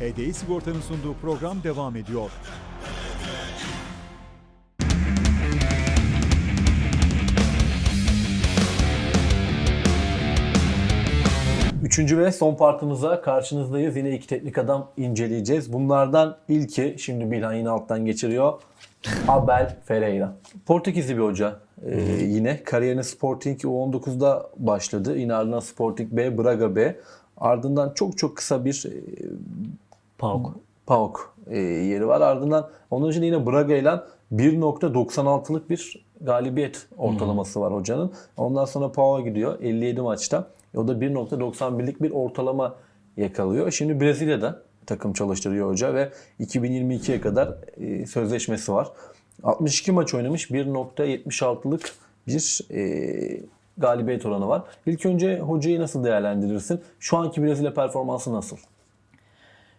HDI Sigorta'nın sunduğu program devam ediyor. Üçüncü ve son partımıza karşınızdayız. Yine iki teknik adam inceleyeceğiz. Bunlardan ilki, şimdi Bilhan yine alttan geçiriyor. Abel Ferreira. Portekizli bir hoca. Ee, yine kariyerine Sporting U19'da başladı. Yine ardından Sporting B, Braga B. Ardından çok çok kısa bir e, PAOK. PAOK e, yeri var. Ardından onun için yine Braga ile 1.96'lık bir galibiyet ortalaması var hocanın. Ondan sonra PAOK'a gidiyor 57 maçta. O da 1.91'lik bir ortalama yakalıyor. Şimdi Brezilya'da takım çalıştırıyor hoca ve 2022'ye kadar e, sözleşmesi var. 62 maç oynamış 1.76'lık bir e, galibiyet oranı var. İlk önce hocayı nasıl değerlendirirsin? Şu anki Brezilya performansı nasıl?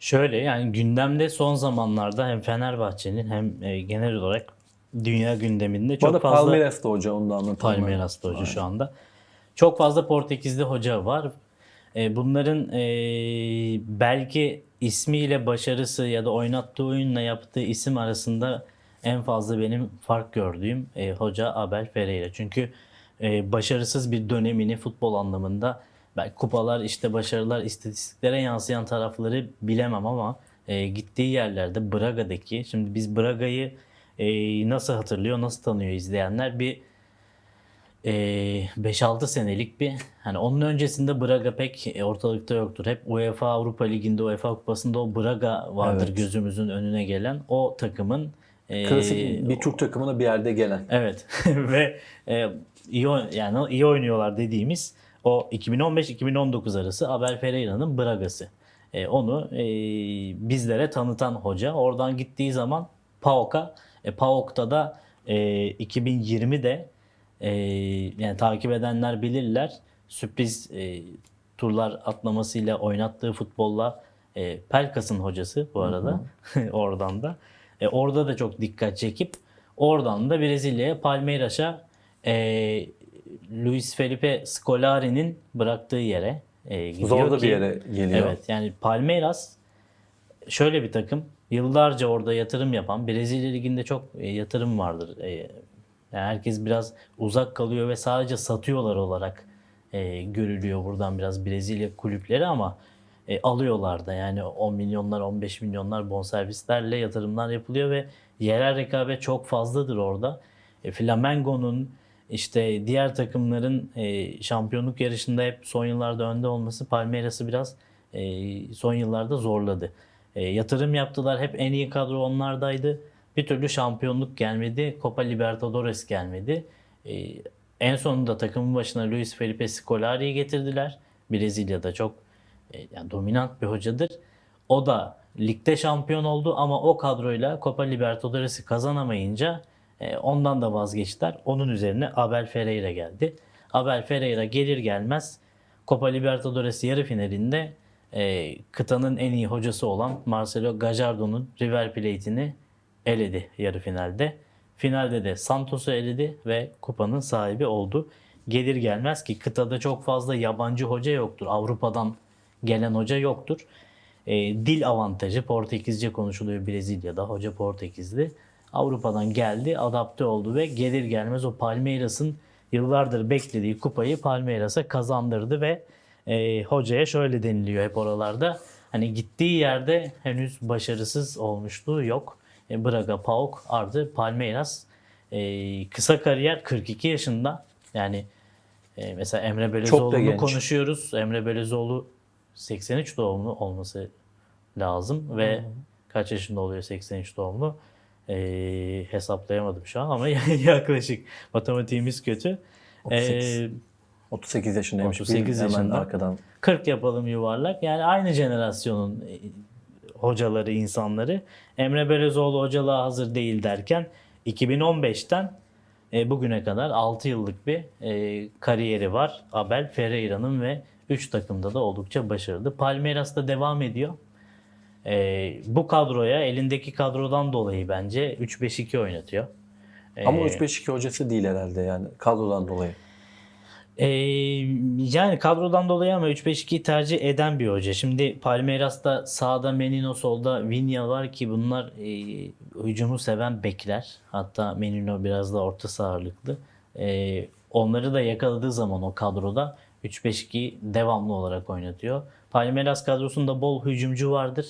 Şöyle yani gündemde son zamanlarda hem Fenerbahçe'nin hem e, genel olarak dünya gündeminde Bu çok arada fazla Palmeiras'ta hoca onu da anlatalım. Palmeiras'ta hoca şu anda. Çok fazla Portekizli hoca var. E, bunların e, belki ismiyle başarısı ya da oynattığı oyunla yaptığı isim arasında en fazla benim fark gördüğüm e, hoca Abel Ferreira. Çünkü e, başarısız bir dönemini futbol anlamında belki kupalar işte başarılar istatistiklere yansıyan tarafları bilemem ama e, gittiği yerlerde Braga'daki şimdi biz Braga'yı e, nasıl hatırlıyor nasıl tanıyor izleyenler bir e, 5-6 senelik bir hani onun öncesinde Braga pek e, ortalıkta yoktur. Hep UEFA Avrupa Ligi'nde UEFA Kupası'nda o Braga vardır Evet. gözümüzün önüne gelen o takımın e, Klasik bir Türk takımına bir yerde gelen. Evet ve e, iyi yani iyi oynuyorlar dediğimiz o 2015-2019 arası Abel Ferreira'nın Braga'sı. E, onu e, bizlere tanıtan hoca. Oradan gittiği zaman PAOK'a, e, PAOK'ta da e, 2020'de e, yani takip edenler bilirler sürpriz e, turlar atlamasıyla oynattığı futbolla e, Pelkas'ın hocası bu arada oradan da. E, orada da çok dikkat çekip oradan da Brezilya'ya Palmeiras'a e, Luis Felipe Scolari'nin bıraktığı yere e, gidiyor Zor da ki- bir yere geliyor. Evet yani Palmeiras şöyle bir takım. Yıllarca orada yatırım yapan, Brezilya Ligi'nde çok e, yatırım vardır. E, yani herkes biraz uzak kalıyor ve sadece satıyorlar olarak e, görülüyor buradan biraz Brezilya kulüpleri ama e, alıyorlar da yani 10 milyonlar 15 milyonlar bonservislerle yatırımlar yapılıyor ve yerel rekabet çok fazladır orada. E, Flamengo'nun işte diğer takımların e, şampiyonluk yarışında hep son yıllarda önde olması Palmeiras'ı biraz e, son yıllarda zorladı. E, yatırım yaptılar. Hep en iyi kadro onlardaydı. Bir türlü şampiyonluk gelmedi. Copa Libertadores gelmedi. E, en sonunda takımın başına Luis Felipe Scolari'yi getirdiler. Brezilya'da çok e, yani dominant bir hocadır. O da ligde şampiyon oldu ama o kadroyla Copa Libertadores'i kazanamayınca e, ondan da vazgeçtiler. Onun üzerine Abel Ferreira geldi. Abel Ferreira gelir gelmez Copa Libertadores yarı finalinde e, kıtanın en iyi hocası olan Marcelo Gallardo'nun River Plate'ini eledi yarı finalde. Finalde de Santos'u eledi ve kupanın sahibi oldu. Gelir gelmez ki kıtada çok fazla yabancı hoca yoktur. Avrupa'dan gelen hoca yoktur. E, dil avantajı Portekizce konuşuluyor Brezilya'da. Hoca Portekizli. Avrupa'dan geldi, adapte oldu ve gelir gelmez o Palmeiras'ın yıllardır beklediği kupayı Palmeiras'a kazandırdı ve e, hocaya şöyle deniliyor hep oralarda. Hani gittiği yerde henüz başarısız olmuşluğu yok. E, Braga, PAOK, Ardı, Palmeiras. E, kısa kariyer 42 yaşında. Yani e, mesela Emre Belözoğlu'nu genç. konuşuyoruz. Emre Belözoğlu 83 doğumlu olması lazım ve kaç yaşında oluyor 83 doğumlu? E, hesaplayamadım şu an ama yaklaşık matematiğimiz kötü. 38. E, 38 yaşındaymış. 38 Bir hemen yaşında. arkadan. 40 yapalım yuvarlak. Yani aynı jenerasyonun hocaları, insanları. Emre Belözoğlu hocalığa hazır değil derken 2015'ten e, bugüne kadar 6 yıllık bir e, kariyeri var. Abel Ferreira'nın ve 3 takımda da oldukça başarılı. Palmeiras'ta devam ediyor. E, bu kadroya elindeki kadrodan dolayı bence 3-5-2 oynatıyor. Ama E, 3-5-2 hocası değil herhalde yani kadrodan dolayı. Ee, yani kadrodan dolayı ama 3-5-2 tercih eden bir hoca. Şimdi Palmeiras'ta sağda Menino, solda Vinya var ki bunlar e, hücumu seven bekler. Hatta Menino biraz da orta saha ağırlıklı. E, onları da yakaladığı zaman o kadroda 3-5-2 devamlı olarak oynatıyor. Palmeiras kadrosunda bol hücumcu vardır.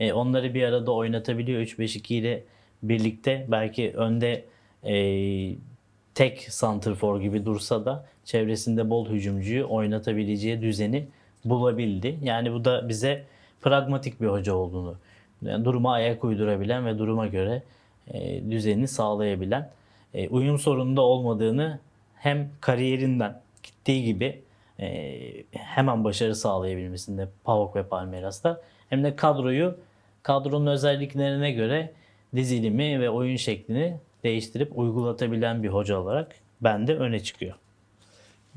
E, onları bir arada oynatabiliyor 3-5-2 ile birlikte. Belki önde e, tek santrfor gibi dursa da çevresinde bol hücumcuyu oynatabileceği düzeni bulabildi. Yani bu da bize pragmatik bir hoca olduğunu, yani duruma ayak uydurabilen ve duruma göre e, düzenini sağlayabilen, e, uyum sorununda olmadığını hem kariyerinden gittiği gibi e, hemen başarı sağlayabilmesinde PAOK ve Palmeiras'ta hem de kadroyu kadronun özelliklerine göre dizilimi ve oyun şeklini değiştirip uygulatabilen bir hoca olarak bende öne çıkıyor.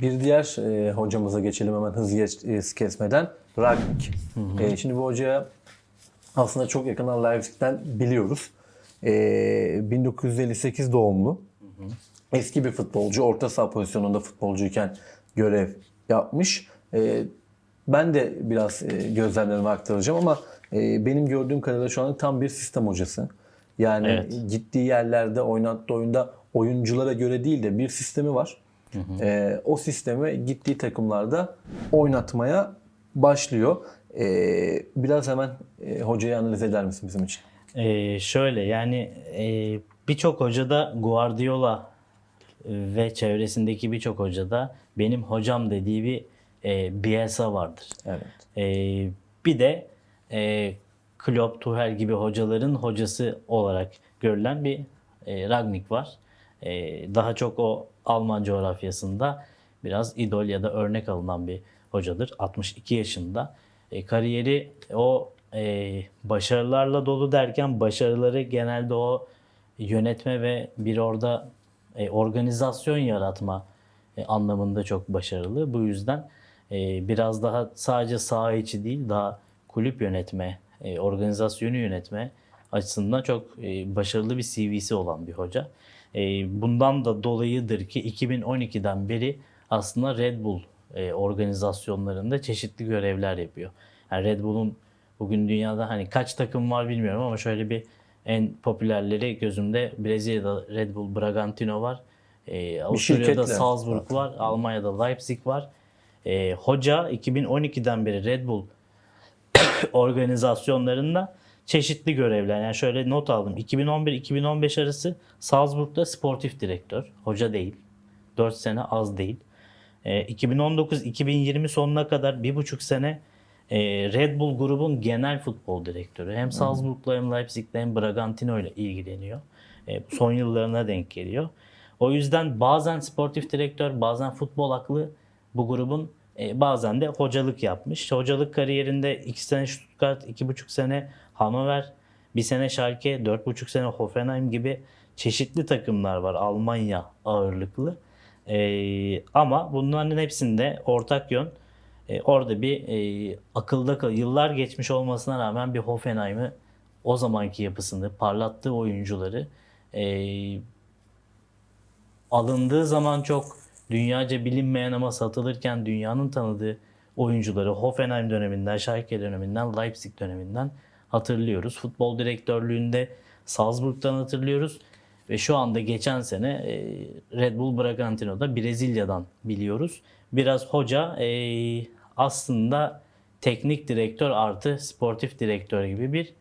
Bir diğer e, hocamıza geçelim hemen hız geç, e, kesmeden. Ragnik. E, şimdi bu hocaya aslında çok yakından Leipzig'ten biliyoruz. E, 1958 doğumlu. Eski bir futbolcu. Orta saha pozisyonunda futbolcuyken görev yapmış. E, ben de biraz e, gözlemlerimi aktaracağım ama e, benim gördüğüm kadarıyla şu an tam bir sistem hocası. Yani Evet. gittiği yerlerde oynattığı oyunda oyunculara göre değil de bir sistemi var. Ee, o sistemi gittiği takımlarda oynatmaya başlıyor. Ee, biraz hemen e, hocayı analiz eder misin bizim için? Ee, şöyle yani e, birçok hocada Guardiola ve çevresindeki birçok hocada benim hocam dediği bir e, Bielsa vardır. Evet. Ee, bir de e, Klopp, Tuchel gibi hocaların hocası olarak görülen bir e, Ragnik var. E, daha çok o Alman coğrafyasında biraz idol ya da örnek alınan bir hocadır. 62 yaşında. E, kariyeri o e, başarılarla dolu derken başarıları genelde o yönetme ve bir orada e, organizasyon yaratma e, anlamında çok başarılı. Bu yüzden e, biraz daha sadece saha içi değil daha kulüp yönetme, e, organizasyonu yönetme açısından çok e, başarılı bir CV'si olan bir hoca. E, bundan da dolayıdır ki 2012'den beri aslında Red Bull e, organizasyonlarında çeşitli görevler yapıyor. Yani Red Bull'un bugün dünyada hani kaç takım var bilmiyorum ama şöyle bir en popülerleri gözümde Brezilya'da Red Bull Bragantino var. E, Avusturya'da Salzburg var. Almanya'da Leipzig var. E, hoca 2012'den beri Red Bull organizasyonlarında çeşitli görevler. Yani şöyle not aldım. 2011-2015 arası Salzburg'da sportif direktör. Hoca değil. 4 sene az değil. Ee, 2019-2020 sonuna kadar bir buçuk sene e, Red Bull grubun genel futbol direktörü. Hem Salzburg'la hem Leipzig'le hem Bragantino ile ilgileniyor. E, son yıllarına denk geliyor. O yüzden bazen sportif direktör, bazen futbol aklı bu grubun e, bazen de hocalık yapmış. Hocalık kariyerinde 2 sene Stuttgart, 2,5 sene Hannover, 1 sene Schalke, 4,5 sene Hoffenheim gibi çeşitli takımlar var Almanya ağırlıklı. E, ama bunların hepsinde ortak yön e, orada bir e, akılda kal yıllar geçmiş olmasına rağmen bir Hoffenheim'ı o zamanki yapısını, parlattığı oyuncuları e, alındığı zaman çok dünyaca bilinmeyen ama satılırken dünyanın tanıdığı oyuncuları Hoffenheim döneminden, Schalke döneminden, Leipzig döneminden hatırlıyoruz. Futbol direktörlüğünde Salzburg'dan hatırlıyoruz. Ve şu anda geçen sene e, Red Bull Bragantino'da Brezilya'dan biliyoruz. Biraz hoca e, aslında teknik direktör artı sportif direktör gibi bir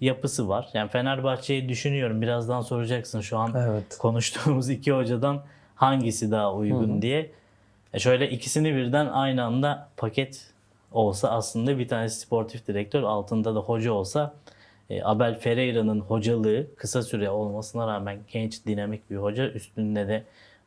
yapısı var. Yani Fenerbahçe'yi düşünüyorum. Birazdan soracaksın şu an Evet. konuştuğumuz iki hocadan hangisi daha uygun diye. E şöyle ikisini birden aynı anda paket olsa aslında bir tanesi sportif direktör altında da hoca olsa e, Abel Ferreira'nın hocalığı kısa süre olmasına rağmen genç dinamik bir hoca üstünde de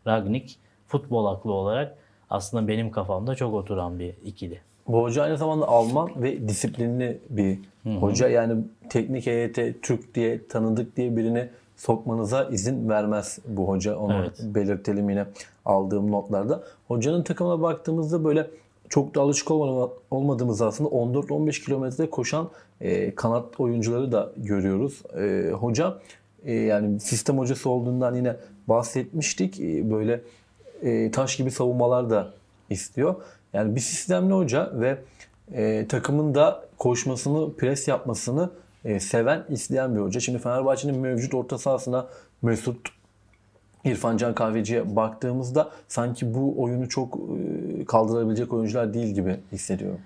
Ragnik futbol aklı olarak aslında benim kafamda çok oturan bir ikili. Bu hoca aynı zamanda Alman ve disiplinli bir hoca. Yani teknik heyete Türk diye tanıdık diye birini sokmanıza izin vermez bu hoca. Onu Evet. belirtelim yine aldığım notlarda. Hocanın takımına baktığımızda böyle çok da alışık olma- olmadığımız aslında 14-15 kilometre koşan e, kanat oyuncuları da görüyoruz. E, hoca e, yani sistem hocası olduğundan yine bahsetmiştik. E, böyle e, taş gibi savunmalar da istiyor. Yani bir sistemli hoca ve e, takımın da koşmasını, pres yapmasını e, seven, isteyen bir hoca. Şimdi Fenerbahçe'nin mevcut orta sahasına Mesut İrfan Can Kahveci'ye baktığımızda sanki bu oyunu çok e, kaldırabilecek oyuncular değil gibi hissediyorum.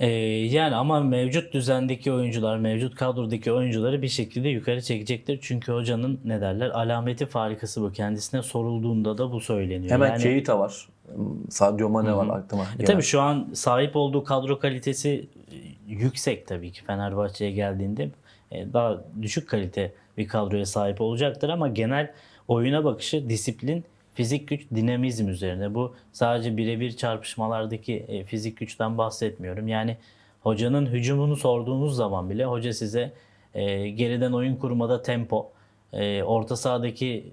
Ee, yani ama mevcut düzendeki oyuncular, mevcut kadrodaki oyuncuları bir şekilde yukarı çekecektir. Çünkü hocanın ne derler alameti farikası bu. Kendisine sorulduğunda da bu söyleniyor. Hemen yani, Keita var. Sadio Mane var aklıma. E tabii şu an sahip olduğu kadro kalitesi e, yüksek tabii ki Fenerbahçe'ye geldiğinde e, daha düşük kalite bir kadroya sahip olacaktır ama genel oyuna bakışı disiplin, fizik güç, dinamizm üzerine. Bu sadece birebir çarpışmalardaki e, fizik güçten bahsetmiyorum. Yani hocanın hücumunu sorduğunuz zaman bile hoca size e, geriden oyun kurmada tempo, e, orta sahadaki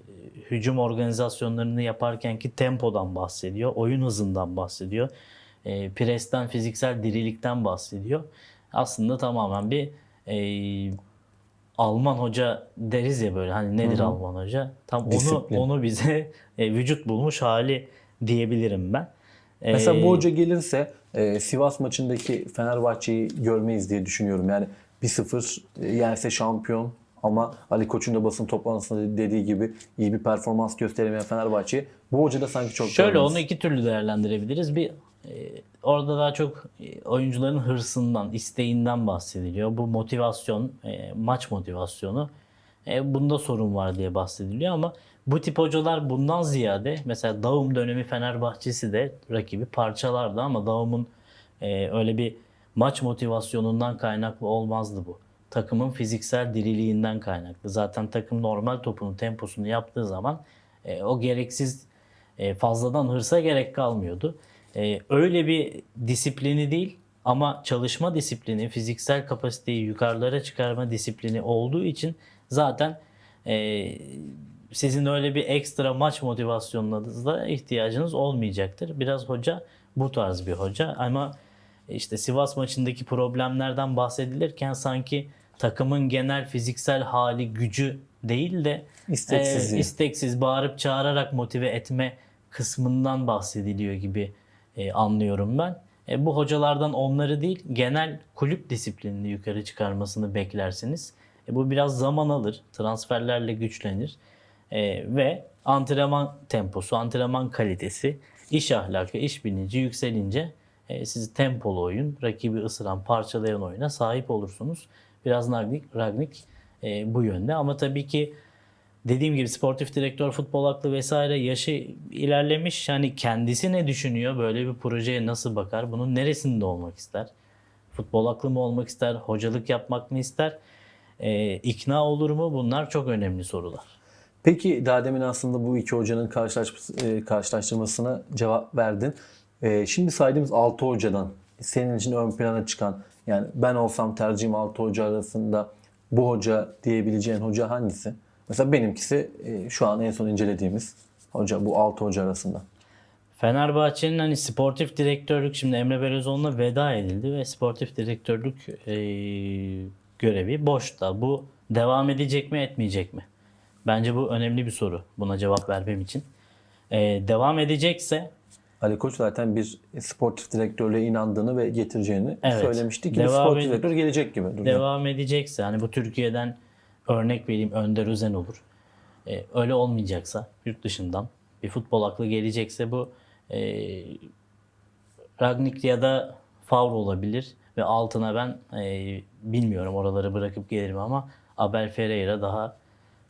hücum organizasyonlarını yaparkenki tempodan bahsediyor, oyun hızından bahsediyor, e, presten, fiziksel dirilikten bahsediyor. Aslında tamamen bir e, Alman hoca deriz ya böyle hani nedir Alman hoca? Tam Disiplin. onu onu bize e, vücut bulmuş hali diyebilirim ben. E, Mesela bu hoca gelirse e, Sivas maçındaki Fenerbahçe'yi görmeyiz diye düşünüyorum. Yani 1-0 e, yense şampiyon ama Ali Koç'un da basın toplantısında dediği gibi iyi bir performans gösteremeyen Fenerbahçe bu hoca da sanki çok Şöyle görmeyiz. onu iki türlü değerlendirebiliriz. Bir orada daha çok e, oyuncuların hırsından, isteğinden bahsediliyor. Bu motivasyon, e, maç motivasyonu. E, bunda sorun var diye bahsediliyor ama bu tip hocalar bundan ziyade mesela Daum dönemi Fenerbahçesi de rakibi parçalardı ama Daum'un öyle bir maç motivasyonundan kaynaklı olmazdı bu. Takımın fiziksel diriliğinden kaynaklı. Zaten takım normal topunun temposunu yaptığı zaman o gereksiz fazladan hırsa gerek kalmıyordu. E, öyle bir disiplini değil ama çalışma disiplini, fiziksel kapasiteyi yukarılara çıkarma disiplini olduğu için zaten e, sizin öyle bir ekstra maç motivasyonunuzda ihtiyacınız olmayacaktır. Biraz hoca bu tarz bir hoca ama işte Sivas maçındaki problemlerden bahsedilirken sanki takımın genel fiziksel hali gücü değil de İsteksizliği. e, isteksiz bağırıp çağırarak motive etme kısmından bahsediliyor gibi e, anlıyorum ben. E, bu hocalardan onları değil genel kulüp disiplinini yukarı çıkarmasını beklersiniz. E, bu biraz zaman alır. Transferlerle güçlenir. E, ve antrenman temposu, antrenman kalitesi, iş ahlakı, iş bilinci yükselince e, sizi tempolu oyun, rakibi ısıran, parçalayan oyuna sahip olursunuz. Biraz Ragnik, Ragnik e, bu yönde ama tabii ki dediğim gibi sportif direktör, futbol aklı vesaire yaşı ilerlemiş. Yani kendisi ne düşünüyor? Böyle bir projeye nasıl bakar? Bunun neresinde olmak ister? Futbol aklı mı olmak ister? Hocalık yapmak mı ister? Ee, ikna olur mu? Bunlar çok önemli sorular. Peki daha demin aslında bu iki hocanın karşılaşması, e, karşılaştırmasına cevap verdin. E, şimdi saydığımız 6 hocadan senin için ön plana çıkan yani ben olsam tercihim 6 hoca arasında bu hoca diyebileceğin hoca hangisi? Mesela benimkisi e, şu an en son incelediğimiz hoca bu 6 hoca arasında. Fenerbahçe'nin hani sportif direktörlük şimdi Emre Belözoğlu'na veda edildi ve sportif direktörlük e, görevi boşta. Bu devam edecek mi etmeyecek mi? Bence bu önemli bir soru buna cevap vermem için. E, devam edecekse Ali Koç zaten bir sportif direktörlüğe inandığını ve getireceğini Evet. söylemişti ki bir Devam sportif ed- direktör gelecek gibi duruyor. devam edecekse hani bu Türkiye'den örnek vereyim Önder Özen olur. Ee, öyle olmayacaksa yurt dışından bir futbol aklı gelecekse bu e, Ragnik ya da Favre olabilir ve altına ben e, bilmiyorum oraları bırakıp gelirim ama Abel Ferreira daha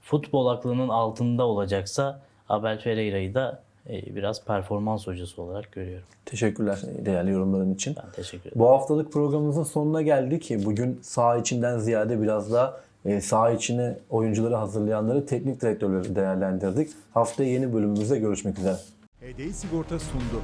futbol aklının altında olacaksa Abel Ferreira'yı da e, biraz performans hocası olarak görüyorum. Teşekkürler değerli yorumların için. Ben teşekkür ederim. Bu haftalık programımızın sonuna geldik. Bugün saha içinden ziyade biraz daha e, saha içine oyuncuları hazırlayanları teknik direktörleri değerlendirdik. Haftaya yeni bölümümüzde görüşmek üzere. HDI Sigorta sundu.